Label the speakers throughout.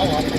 Speaker 1: તમારે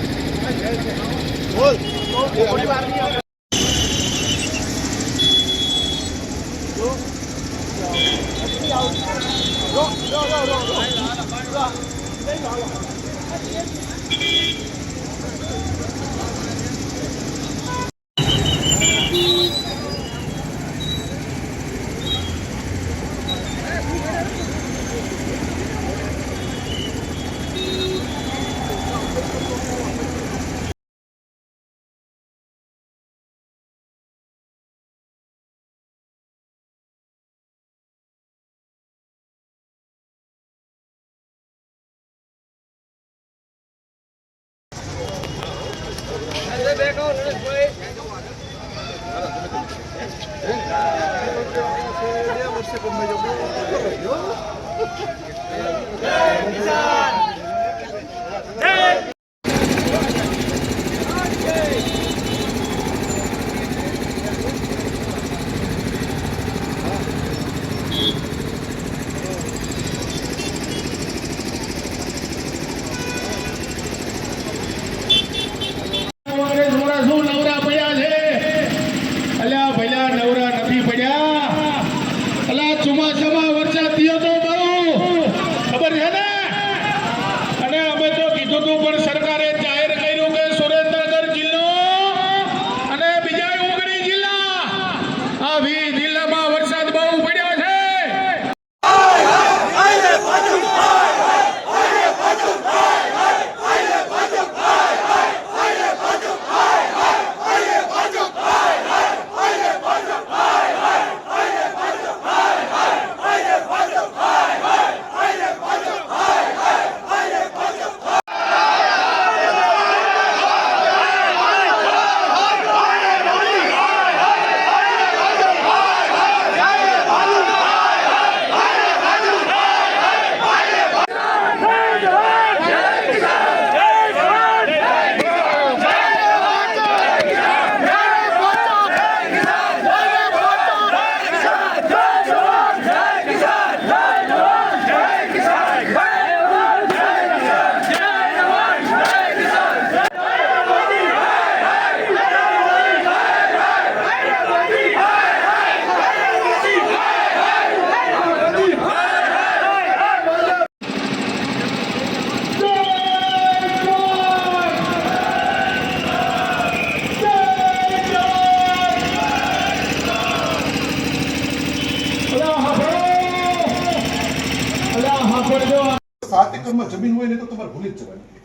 Speaker 2: એકરમાં જમીન હોય ને તો તમારે ભૂલી જ જવાની.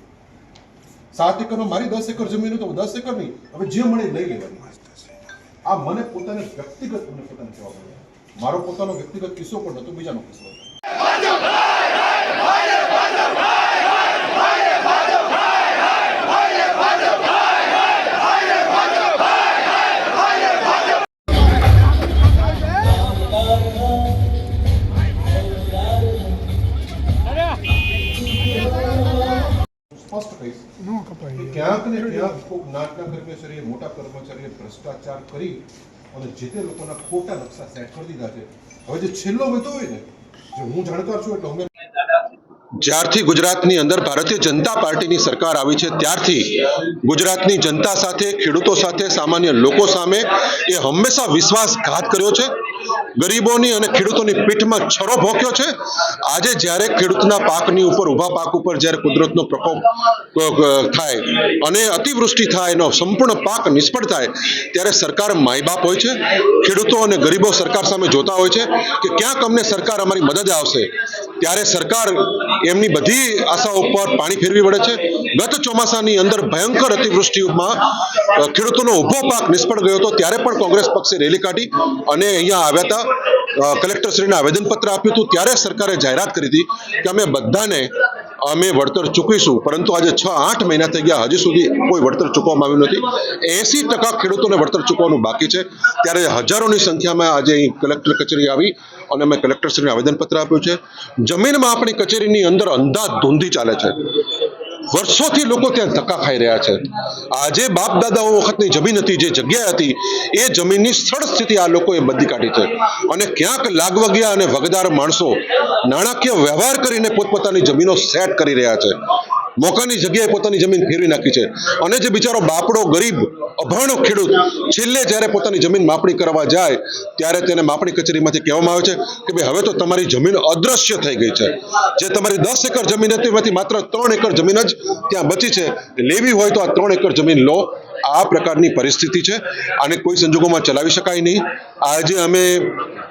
Speaker 2: સાત એકરમાં મારી દસ એકર જમીન હોય તો દસ એકર નહીં. હવે જે મળે લઈ લેવાની. આ મને પોતાને વ્યક્તિગત મને પોતાને જવાબ પડે મારો પોતાનો વ્યક્તિગત કિસ્સો પણ નહોતો, બીજાનો કિસ્સો હતો. કહીશ. કે ક્યાંક ને ક્યાંક ખૂબ નાટના કર્મચારીએ મોટા કર્મચારીએ ભ્રષ્ટાચાર કરી અને જે તે લોકોના ખોટા નકશા સેટ કરી દીધા છે. હવે જે છેલ્લો વધુ હોય ને જે હું જાણકાર છું એટલે અમે
Speaker 3: જ્યારથી ગુજરાતની અંદર ભારતીય જનતા પાર્ટીની સરકાર આવી છે ત્યારથી ગુજરાતની જનતા સાથે ખેડૂતો સાથે સામાન્ય લોકો સામે એ હંમેશા વિશ્વાસઘાત કર્યો છે. ગરીબોની અને ખેડૂતોની પીઠમાં છરો ભોક્યો છે. આજે જ્યારે ખેડૂતના પાકની ઉપર, ઊભા પાક ઉપર જ્યારે કુદરતનો પ્રકોપ થાય અને અતિવૃષ્ટિ થાય, એનો સંપૂર્ણ પાક નિષ્ફળ થાય, ત્યારે સરકાર માયબાપ હોય છે. ખેડૂતો અને ગરીબો સરકાર સામે જોતા હોય છે કે ક્યાંક અમને સરકાર અમારી મદદ આવશે. ત્યારે સરકાર એમની બધી આશાઓ ઉપર પાણી ફેરવી વળે છે. ગત ચોમાસાની અંદર ભયંકર અતિવૃષ્ટિમાં ખેડૂતોનો ઊભો પાક નિષ્ફળ ગયો હતો. ત્યારે પણ કોંગ્રેસ પક્ષે રેલી કાઢી અને અહીંયા આવ્યા હતા. કલેક્ટરશ્રીને આવેદનપત્ર આપ્યું હતું. ત્યારે સરકારે જાહેરાત કરી હતી કે અમે બધાને, અમે વળતર ચૂકવીશું. પરંતુ આજે છ, આઠ મહિના થઈ ગયા. હજી સુધી કોઈ વળતર ચૂકવવામાં આવ્યું નથી. એસી ટકા ખેડૂતોને વળતર ચૂકવવાનું બાકી છે. ત્યારે હજારોની સંખ્યામાં આજે અહીં કલેક્ટર કચેરી આવી અને અમે કલેક્ટરશ્રીને આવેદનપત્ર આપ્યું છે. જમીનમાં આપણી કચેરીની અંદર અંધાધૂંધી ચાલે છે. વર્ષોથી લોકો ત્યાં ધક્કા ખાઈ રહ્યા છે. આજે બાપ દાદાઓ વખતની જમીન હતી, જે જગ્યા હતી, એ જમીનની સ્થળ સ્થિતિ આ લોકોએ બદલી કાઢી છે. અને ક્યાંક લાગવગિયા અને વગદાર માણસો નાણાકીય વ્યવહાર કરીને પોતપોતાની જમીનો સેટ કરી રહ્યા છે. મોકાની જગ્યાએ પોતાની જમીન ફેરવી નાખી છે. અને જે બિચારો બાપડો ગરીબ, અભણો ખેડૂત, છેલ્લે જ્યારે પોતાની જમીન માપણી કરવા જાય, ત્યારે તેને માપણી કચેરીમાંથી કહેવામાં આવે છે કે ભાઈ, હવે તો તમારી જમીન અદ્રશ્ય થઈ ગઈ છે. જે તમારી દસ એકર જમીન હતી, એમાંથી માત્ર ત્રણ એકર જમીન જ ત્યાં બચી છે. લેવી હોય તો આ ત્રણ એકર જમીન લો. આ પ્રકારની પરિસ્થિતિ છે. આને કોઈ સંજોગોમાં ચલાવી શકાય નહીં. આજે અમે,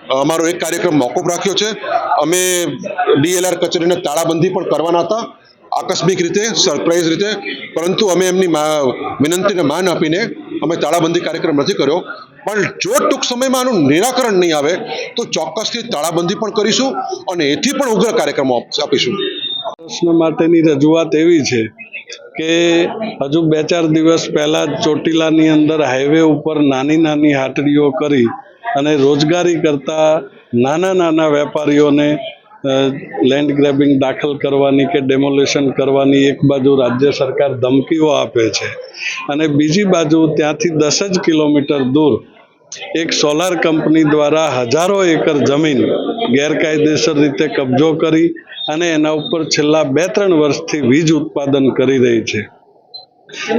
Speaker 3: અમારો એક કાર્યક્રમ મોકૂફ રાખ્યો છે. અમે ડીએલઆર કચેરીને તાળાબંધી પણ કરવાના હતા. આકસ્મિક રીતે સરપ્રાઇઝ રીતે, પરંતુ અમે એમની વિનંતીને માન આપીને અમે તાળાબંધી કાર્યક્રમ નથી કર્યો. પણ જો ટૂંક સમયમાં આનું નિરાકરણ નહીં આવે, તો ચોક્કસથી તાળાબંધી પણ કરીશું અને એથી પણ ઉગ્ર કાર્યક્રમો આપીશું.
Speaker 4: પ્રશ્ન માટેની રજૂઆત એવી છે કે હજુ બે ચાર દિવસ પહેલાં ચોટીલાની અંદર હાઈવે ઉપર નાની નાની હાટડીઓ કરી અને રોજગારી કરતા નાના નાના વેપારીઓને લેન્ડ ગ્રેબિંગ દાખલ કરવાની કે ડેમોલેશન કરવાની એક બાજુ રાજ્ય સરકાર ધમકીઓ આપે છે અને બીજી બાજુ ત્યાંથી દસ જ કિલોમીટર દૂર એક સોલાર કંપની દ્વારા હજારો એકર જમીન ગેરકાયદેસર રીતે કબજો કરી અને એના ઉપર છેલ્લા બે ત્રણ વર્ષથી વીજ ઉત્પાદન કરી રહી છે.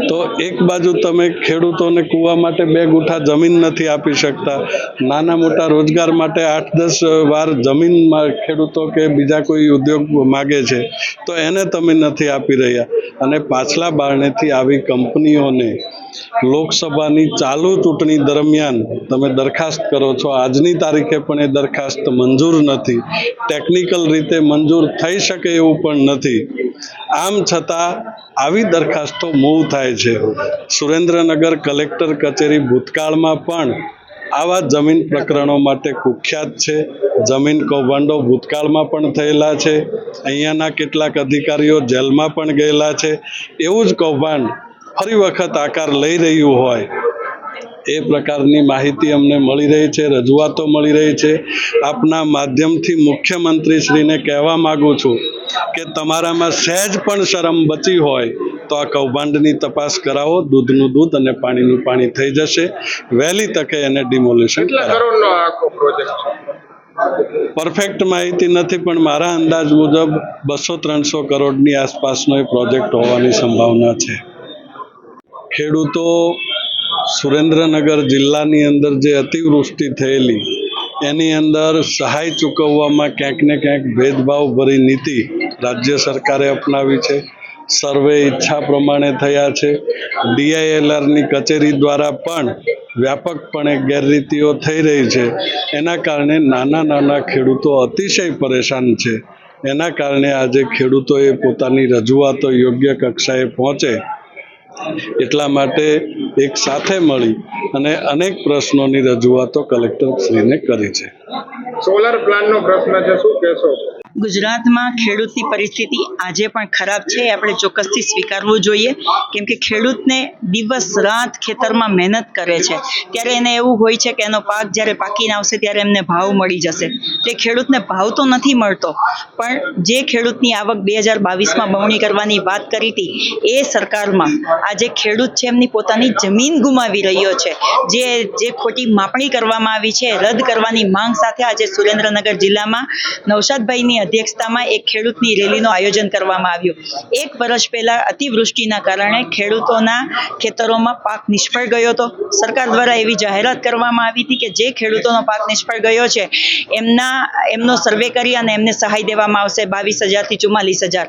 Speaker 4: તો એક બાજુ તમે ખેડૂતોને કૂવા માટે બે ગુઠા જમીન નથી આપી શકતા. નાના મોટા રોજગાર માટે આઠ દસ વાર જમીનમાં ખેડૂતો કે બીજા કોઈ ઉદ્યોગ માગે છે, તો એને તમે નથી આપી રહ્યા. અને પાછલા બારણેથી આવી કંપનીઓને લોકસભાની ચાલુ ચૂંટણી દરમિયાન તમે દરખાસ્ત કરો છો. આજની તારીખે પણ એ દરખાસ્ત મંજૂર નથી. ટેકનિકલ રીતે મંજૂર થઈ શકે એવું પણ નથી. આમ છતાં આવી દરખાસ્તો મૂવ થાય છે. સુરેન્દ્રનગર કલેક્ટર કચેરી ભૂતકાળમાં પણ આવા જમીન પ્રકરણો માટે કુખ્યાત છે. જમીન કૌભાંડો ભૂતકાળમાં પણ થયેલા છે. અહીંયાના કેટલાક અધિકારીઓ જેલમાં પણ ગયેલા છે. એવું જ કૌભાંડ ફરી વખત આકાર લઈ રહ્યું હોય એ પ્રકારની માહિતી અમને મળી રહી છે રજૂઆતો મળી રહી છે. આપના માધ્યમથી મુખ્યમંત્રીશ્રીને કહેવા માગું છું કે તમારામાં સહેજ પણ શરમ બચી હોય તો આ કૌભાંડની તપાસ કરાવો દૂધનું દૂધ અને પાણીનું પાણી થઈ જશે. વહેલી તકે એને ડિમોલિશન પરફેક્ટ માહિતી નથી પણ મારા અંદાજ મુજબ બસો ત્રણસો કરોડની આસપાસનો એ પ્રોજેક્ટ હોવાની સંભાવના છે. ખેડૂતો સુરેન્દ્રનગર જિલ્લાની અંદર જે અતિવૃષ્ટિ થયેલી, એની અંદર સહાય ચૂકવવામાં ક્યાંક ને ક્યાંક ભેદભાવ ભરી નીતિ રાજ્ય સરકારે અપનાવી છે. સર્વે ઈચ્છા પ્રમાણે થયા છે. ડીઆઈએલઆરની કચેરી દ્વારા પણ વ્યાપકપણે ગેરરીતિઓ થઈ રહી છે. એના કારણે નાના નાના ખેડૂતો અતિશય પરેશાન છે. એના કારણે આજે ખેડૂતોએ પોતાની રજૂઆતો યોગ્ય કક્ષાએ પહોંચે એટલા માટે એક સાથે મળી અને અનેક પ્રશ્નોની રજૂઆતો કલેક્ટર શ્રીને કરી છે.
Speaker 5: સોલાર પ્લાનનો પ્રશ્ન છે, શું કહેશો?
Speaker 6: ગુજરાતમાં ખેડૂતની પરિસ્થિતિ આજે પણ ખરાબ છે. એ આપણે ચોક્કસથી સ્વીકારવું જોઈએ. કેમ કે ખેડૂતને દિવસ રાત ખેતરમાં મહેનત કરે છે. ત્યારે એને એવું હોય છે કે એનો પાક જ્યારે પાકીને આવશે ત્યારે એમને ભાવ મળી જશે. તે ખેડૂતને ભાવ તો નથી મળતો. પણ જે ખેડૂતની આવક બે હજાર બાવીસમાં બમણી કરવાની વાત કરી હતી, એ સરકારમાં આજે ખેડૂત છે એમની પોતાની જમીન ગુમાવી રહ્યો છે. જે જે ખોટી માપણી કરવામાં આવી છે, રદ કરવાની માંગ સાથે આજે સુરેન્દ્રનગર જિલ્લામાં નવશાદભાઈની અધ્યક્ષતામાં એક ખેડૂતની રેલીનું આયોજન કરવામાં આવ્યું. એક વર્ષ પહેલા અતિવૃષ્ટિના કારણે ખેડૂતોના ખેતરોમાં પાક નિષ્ફળ ગયો હતો. સરકાર દ્વારા એવી જાહેરાત કરવામાં આવી હતી કે જે ખેડૂતોનો પાક નિષ્ફળ ગયો છે, એમના, એમનો સર્વે કરી અને એમને સહાય દેવામાં આવશે બાવીસ હજારથી ચુમ્માલીસ હજાર.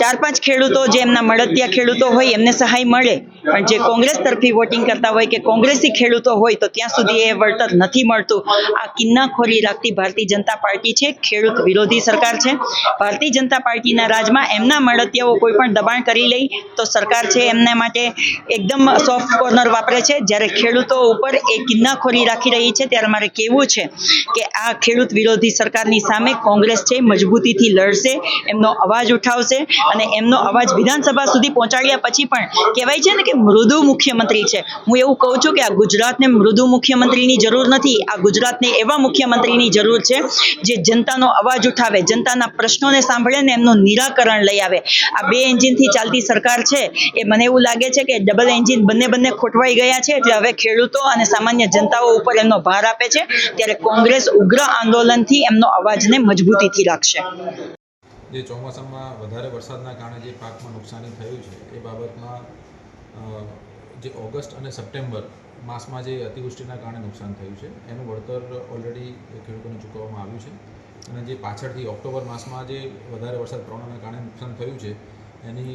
Speaker 6: ચાર પાંચ ખેડૂતો જે એમના મળતિયા ખેડૂતો હોય, એમને સહાય મળે. પણ જે કોંગ્રેસ તરફી વોટિંગ કરતા હોય કે કોંગ્રેસી ખેડૂતો હોય, તો ત્યાં સુધી એ વળતર નથી મળતું. આ કિન્નાખોરી રાખતી ભારતીય જનતા પાર્ટી છે, ખેડૂત વિરોધી સરકાર છે. ભારતીય જનતા પાર્ટીના રાજમાં એમના મળતિયાઓ કોઈ પણ દબાણ કરી લઈ, તો સરકાર છે એમના માટે એકદમ સોફ્ટ કોર્નર વાપરે છે. જ્યારે ખેડૂતો ઉપર એ કિન્નાખોરી રાખી રહી છે, ત્યારે મારે કહેવું છે કે આ ખેડૂત વિરોધી સરકારની સામે કોંગ્રેસ છે, મજબૂતીથી લડશે. એમનો અવાજ ઉઠાવશે. અને એમનો અવાજ વિધાનસભા સુધી પહોંચાડ્યા પછી પણ કહેવાય છે ને કે મૃદુ મુખ્યમંત્રી છે. હું એવું કહું છું કે આ ગુજરાતને મૃદુ મુખ્યમંત્રીની જરૂર નથી. આ ગુજરાતને એવા મુખ્યમંત્રીની જરૂર છે જે જનતાનો અવાજ ઉઠાવે, જનતાના પ્રશ્નોને સાંભળે ને એમનું નિરાકરણ લઈ આવે. આ બે એન્જિનથી ચાલતી સરકાર છે એ મને એવું લાગે છે કે ડબલ એન્જિન બંને બંને ખોટવાઈ ગયા છે એટલે હવે ખેડૂતો અને સામાન્ય જનતાઓ ઉપર એમનો ભાર આપે છે. ત્યારે કોંગ્રેસ ઉગ્ર આંદોલનથી એમનો અવાજને મજબૂતીથી રાખશે.
Speaker 7: જે ચોમાસામાં વધારે વરસાદના કારણે જે પાકમાં નુકસાની થયું છે, એ બાબતમાં જે ઓગસ્ટ અને સપ્ટેમ્બર માસમાં જે અતિવૃષ્ટિના કારણે નુકસાન થયું છે, એનું વળતર ઓલરેડી ખેડૂતોને ચૂકવવામાં આવ્યું છે. અને જે પાછળથી ઓક્ટોબર માસમાં જે વધારે વરસાદ પ્રમાણના કારણે નુકસાન થયું છે, એની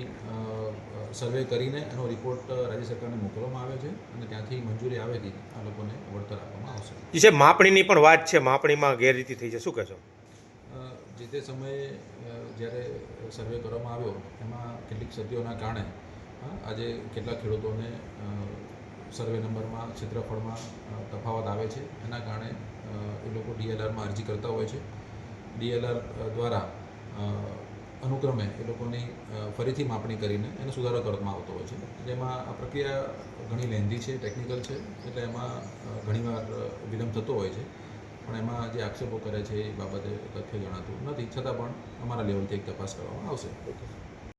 Speaker 7: સર્વે કરીને એનો રિપોર્ટ રાજ્ય સરકારને મોકલવામાં આવે છે અને ત્યાંથી મંજૂરી આવેથી આ લોકોને વળતર આપવામાં આવશે.
Speaker 8: જે માપણીની પણ વાત છે, માપણીમાં ગેરરીતિ થઈ છે. શું કહેશો?
Speaker 7: જે તે સમયે જ્યારે સર્વે કરવામાં આવ્યો, એમાં કેટલીક સદીઓના કારણે આજે કેટલા ખેડૂતોને સર્વે નંબરમાં, ક્ષેત્રફળમાં તફાવત આવે છે. એના કારણે એ લોકો ડીએલઆરમાં અરજી કરતા હોય છે. ડીએલઆર દ્વારા અનુક્રમે એ લોકોની ફરીથી માપણી કરીને એનો સુધારો કરવામાં આવતો હોય છે. જેમાં આ પ્રક્રિયા ઘણી લેન્ધી છે, ટેકનિકલ છે, એટલે એમાં ઘણીવાર વિલંબ થતો હોય છે. પણ એમાં જે આક્ષેપો કરે છે એ બાબતે તથ્ય જણાતું નથી. છતાં પણ અમારા લેવલથી એક તપાસ કરવામાં આવશે.